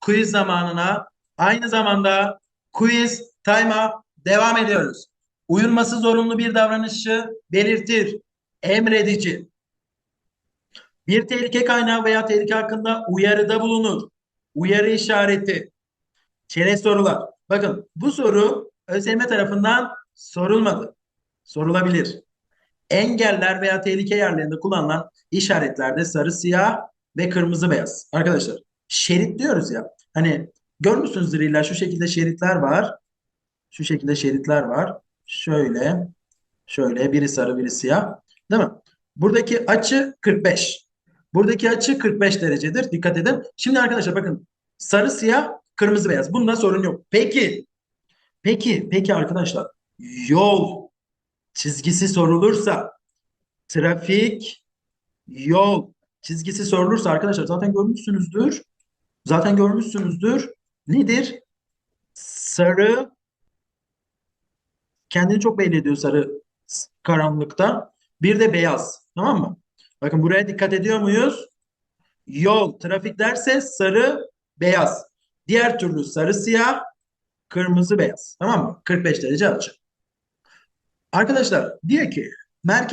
quiz zamanına aynı zamanda quiz time'a devam ediyoruz. Uyulması zorunlu bir davranışı belirtir. Emredici. Bir tehlike kaynağı veya tehlike hakkında uyarıda bulunur. Uyarı işareti. Çerez sorular. Bakın bu soru ÖSYM tarafından sorulmadı. Sorulabilir. Engeller veya tehlike yerlerinde kullanılan işaretlerde sarı, siyah ve kırmızı beyaz. Arkadaşlar şerit diyoruz ya. Hani görmüşsünüzdür illa şu şekilde şeritler var. Şu şekilde şeritler var. Şöyle, şöyle biri sarı biri siyah. Değil mi? Buradaki açı 45. Buradaki açı 45 derecedir. Dikkat edin. Şimdi arkadaşlar bakın sarı siyah kırmızı beyaz. Bunda sorun yok. Peki. Peki. Peki arkadaşlar. Yol çizgisi sorulursa trafik yol çizgisi sorulursa arkadaşlar zaten görmüşsünüzdür. Zaten görmüşsünüzdür. Nedir? Sarı kendini çok belli ediyor sarı karanlıkta. Bir de beyaz. Tamam mı? Bakın buraya dikkat ediyor muyuz? Yol, trafik derse sarı, beyaz. Diğer türlü sarı, siyah, kırmızı, beyaz. Tamam mı? 45 derece açı. Arkadaşlar diyor ki merkez